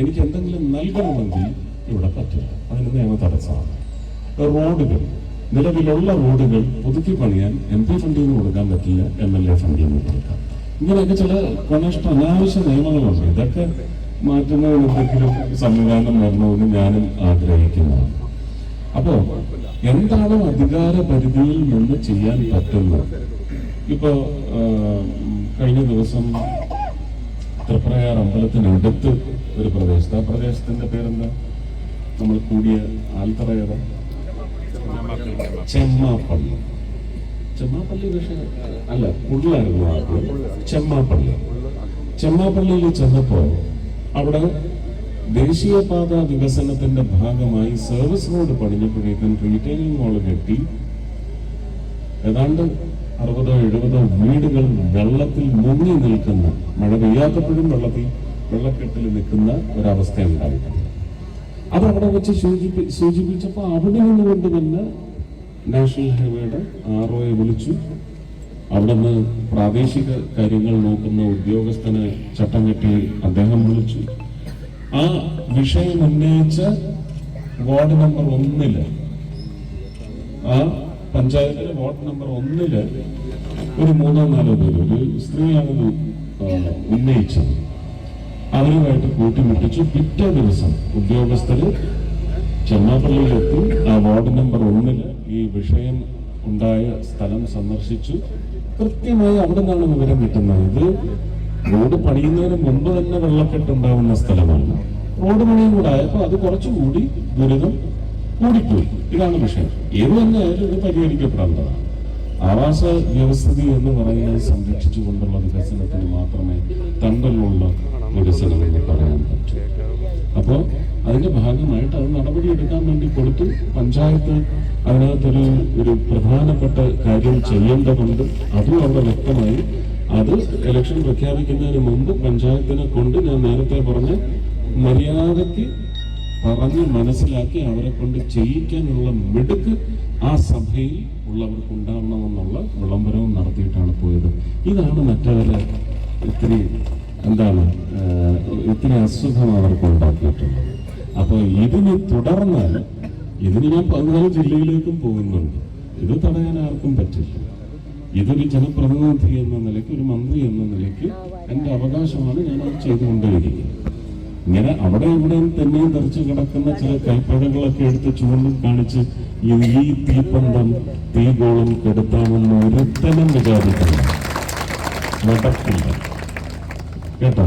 എനിക്ക് എന്തെങ്കിലും നൽകണമെങ്കിൽ ഇവിടെ പറ്റില്ല. അതിന് നിയമ തടസ്സമാണ്. റോഡുകൾ നിലവിലുള്ള റോഡുകൾ പുതുക്കി പണിയാൻ എം പി ഫണ്ടിൽ നിന്ന് കൊടുക്കാൻ പറ്റില്ല എം എൽ എ ഫണ്ടിൽ നിന്ന് കൊടുക്കാം ഇങ്ങനെയൊക്കെ ചില കൊണഷ്ട അനാവശ്യ നിയമങ്ങളുണ്ട്. ഇതൊക്കെ മാറ്റുന്ന എന്തെങ്കിലും സംവിധാനം വരണമെന്ന് ഞാനും ആഗ്രഹിക്കുന്നതാണ്. അപ്പോ എന്താണ് അധികാര പരിധിയിൽ നിന്ന് ചെയ്യാൻ പറ്റുന്നത്? ഇപ്പോ കഴിഞ്ഞ ദിവസം തൃപ്രയാർ അമ്പലത്തിനടുത്ത് ഒരു പ്രദേശത്ത്. ആ പ്രദേശത്തിന്റെ പേരെന്താ? നമ്മൾ കൂടിയ ആൽത്തറ ചെമ്മാപ്പള്ളി. ചെമ്മാപ്പള്ളി പക്ഷേ അല്ല ഉള്ളായിരുന്നു ആ ചെമ്മാപ്പള്ളി. ചെമ്മാപ്പള്ളിയിൽ ചെന്നപ്പോ അവിടെ ദേശീയപാത വികസനത്തിന്റെ ഭാഗമായി സർവീസ് റോഡ് പണിഞ്ഞപ്പോഴേക്കും റീറ്റെയിലിംഗ് മോൾ കെട്ടി. ഏതാണ്ട് അറുപതോ എഴുപതോ വീടുകൾ വെള്ളത്തിൽ മുങ്ങി നിൽക്കുന്ന. മഴ പെയ്യാത്തപ്പോഴും വെള്ളത്തിൽ വെള്ളക്കെട്ടിൽ നിൽക്കുന്ന ഒരവസ്ഥ ഉണ്ടായിട്ടുണ്ട് അത് അവിടെ വെച്ച് സൂചിപ്പി സൂചിപ്പിച്ചപ്പോൾ അവിടെ നിന്നുകൊണ്ട് തന്നെ നാഷണൽ ഹൈവേയുടെ ആർ ഒയെ വിളിച്ചു. അവിടുന്ന് പ്രാദേശിക കാര്യങ്ങൾ നോക്കുന്ന ഉദ്യോഗസ്ഥനെ ചട്ടം കെട്ടി അദ്ദേഹം വിളിച്ചു. ആ വിഷയം ഉന്നയിച്ച വാർഡ് നമ്പർ ഒന്നിൽ ആ പഞ്ചായത്തിലെ വാർഡ് നമ്പർ ഒന്നിൽ ഒരു മൂന്നോ നാലോ പേര് ഒരു സ്ത്രീയാണ് ഉന്നയിച്ചത്. അവരുമായിട്ട് കൂട്ടിമുട്ടിച്ചു. പിറ്റേ ദിവസം ഉദ്യോഗസ്ഥര് ചെന്നാപ്പള്ളിയിലെത്തി. ആ വാർഡ് നമ്പർ ഒന്നിൽ ഈ വിഷയം ഉണ്ടായ സ്ഥലം സന്ദർശിച്ചു. കൃത്യമായി അവിടെ നിന്നാണ് വിവരം കിട്ടുന്നത്. ഇത് റോഡ് പണിയുന്നതിന് മുമ്പ് തന്നെ വെള്ളക്കെട്ടുണ്ടാവുന്ന സ്ഥലമാണ്. റോഡ് പണിയും കൂടെ ആയപ്പോൾ അത് കുറച്ചുകൂടി ദുരിതം കൂടിപ്പോയി. ഇതാണ് വിഷയം. ഏത് തന്നെ ആയാലും ഇത് പരിഹരിക്കപ്പെടേണ്ടതാണ്. ആവാസ വ്യവസ്ഥിതി എന്ന് പറയുന്നത് സംരക്ഷിച്ചുകൊണ്ടുള്ള വികസനത്തിന് മാത്രമേ തണ്ടലുള്ള വികസനം എന്ന് പറയാൻ പറ്റൂ. അപ്പോൾ അതിന്റെ ഭാഗമായിട്ട് അത് നടപടി എടുക്കാൻ വേണ്ടി കൊടുത്തു. പഞ്ചായത്ത് അതിനകത്തൊരു ഒരു പ്രധാനപ്പെട്ട കാര്യം ചെയ്യേണ്ടതുണ്ട്. അതും അവിടെ വ്യക്തമായി. അത് ഇലക്ഷൻ പ്രഖ്യാപിക്കുന്നതിന് മുമ്പ് പഞ്ചായത്തിനെ കൊണ്ട് ഞാൻ നേരത്തെ പറഞ്ഞ മര്യാദയ്ക്ക് പറഞ്ഞ് മനസ്സിലാക്കി അവരെ കൊണ്ട് ചെയ്യിക്കാനുള്ള മിടുക്ക് ആ സഭയിൽ ഉള്ളവർക്ക് ഉണ്ടാവണമെന്നുള്ള വിളംബരവും നടത്തിയിട്ടാണ് പോയത്. ഇതാണ് മറ്റവരെ ഇത്തിരി എന്താണ് ഇത്തിരി അസുഖം അവർക്ക് ഉണ്ടാക്കിയിട്ടുള്ളത്. അപ്പോൾ ഇതിന് തുടർന്നാൽ ഇതിന് ഞാൻ പതിനാല് ജില്ലയിലേക്കും പോകുന്നുണ്ട്. ഇത് തടയാൻ ആർക്കും പറ്റില്ല. ഇതൊരു ജനപ്രതിനിധി എന്ന നിലയ്ക്ക് ഒരു മന്ത്രി എന്ന നിലയ്ക്ക് എന്റെ അവകാശമാണ് ഞാൻ അത് ചെയ്തുകൊണ്ടേയിരിക്കുന്നത് ഇങ്ങനെ അവിടെ ഇവിടെ തന്നെയും തെറിച്ചു കിടക്കുന്ന ചില കൈപ്പഴങ്ങളൊക്കെ എടുത്ത് ചൂണ്ടും കാണിച്ച് ഈ ഈ തീപ്പന്തം തീഗോളം കെടുത്താമെന്ന് ഒരുത്തനും വിചാരിക്കുന്നു നടക്കില്ല. കേട്ടോ?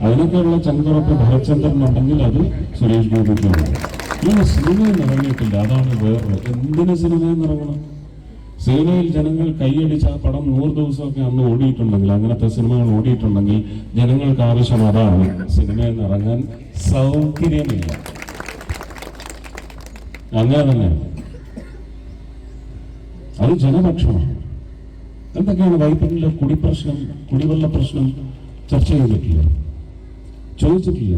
അതിനൊക്കെയുള്ള ചങ്കുറപ്പ് ഭരചന്ദ്രൻ ഉണ്ടെങ്കിൽ അത് സുരേഷ് ഗോപിക്കുണ്ട് ഈ സിനിമയിൽ ഇറങ്ങിയിട്ടില്ല അതാണ് വേറെ എന്തിനു സിനിമയിൽ ഇറങ്ങണം സിനിമയിൽ ജനങ്ങൾ കൈയടിച്ച ആ പടം നൂറ് ദിവസമൊക്കെ അന്ന് ഓടിയിട്ടുണ്ടെങ്കിൽ അങ്ങനത്തെ സിനിമകൾ ഓടിയിട്ടുണ്ടെങ്കിൽ ജനങ്ങൾക്ക് ആവശ്യം അതാണ്. സിനിമയിൽ ഇറങ്ങാൻ സൗകര്യമില്ല. അങ്ങനെ തന്നെ. അത് ജനപക്ഷമാണ്. എന്തൊക്കെയാണ് വൈപ്പിനിലെ കുടിപ്രശ്നം കുടിവെള്ള പ്രശ്നം ചർച്ച ചെയ്തിട്ടില്ല? ചോദിച്ചിട്ടില്ല.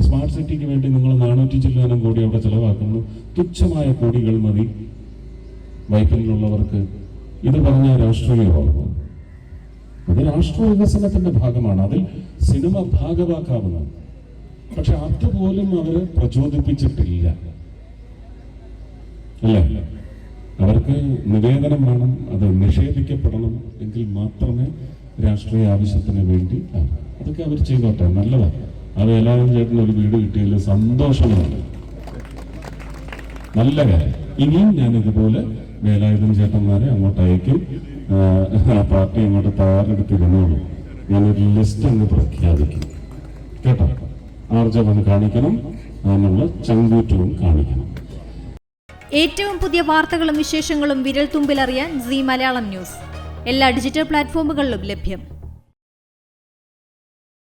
സ്മാർട്ട് സിറ്റിക്ക് വേണ്ടി നിങ്ങൾ നാനൂറ്റി ചില്ലാനും കോടി അവിടെ ചെലവാക്കുന്നു. തുച്ഛമായ കോടികൾ മതി. വൈപ്പിനിലുള്ളവർക്ക് ഇത് പറഞ്ഞ രാഷ്ട്രീയമാകും അത് രാഷ്ട്ര വികസനത്തിന്റെ ഭാഗമാണ്. അതിൽ സിനിമ ഭാഗമാക്കാവുന്ന പക്ഷെ അതുപോലും അവരെ പ്രചോദിപ്പിച്ചിട്ടില്ല. അല്ലേ? അവർക്ക് നിവേദനം വേണം അത് നിഷേധിക്കപ്പെടണം എങ്കിൽ മാത്രമേ രാഷ്ട്രീയ ആവശ്യത്തിന് വേണ്ടി അതൊക്കെ അവർ ചെയ്തോട്ടെ നല്ലതാണ് അത് എല്ലാവരും ചേട്ടന് ഒരു വീട് കിട്ടിയതിൽ സന്തോഷമാണ് നല്ല കാര്യം. ഇനിയും ഞാൻ ഇതുപോലെ വേലായുധൻ ചേട്ടന്മാരെ അങ്ങോട്ട് അയക്കും ആ, പാർട്ടി അങ്ങോട്ട് തയ്യാറെടുത്തിരുന്നോളൂ ഞാനൊരു ലിസ്റ്റ് അങ്ങ് പ്രഖ്യാപിക്കും. കേട്ടോ? ആർജവം കാണിക്കണം അതിനുള്ള ചങ്കൂറ്റവും കാണിക്കണം. ഏറ്റവും പുതിയ വാർത്തകളും വിശേഷങ്ങളും വിരൽ തുമ്പിലറിയാൻ സി മലയാളം ന്യൂസ്. എല്ലാ ഡിജിറ്റൽ പ്ലാറ്റ്ഫോമുകളിലും ലഭ്യം.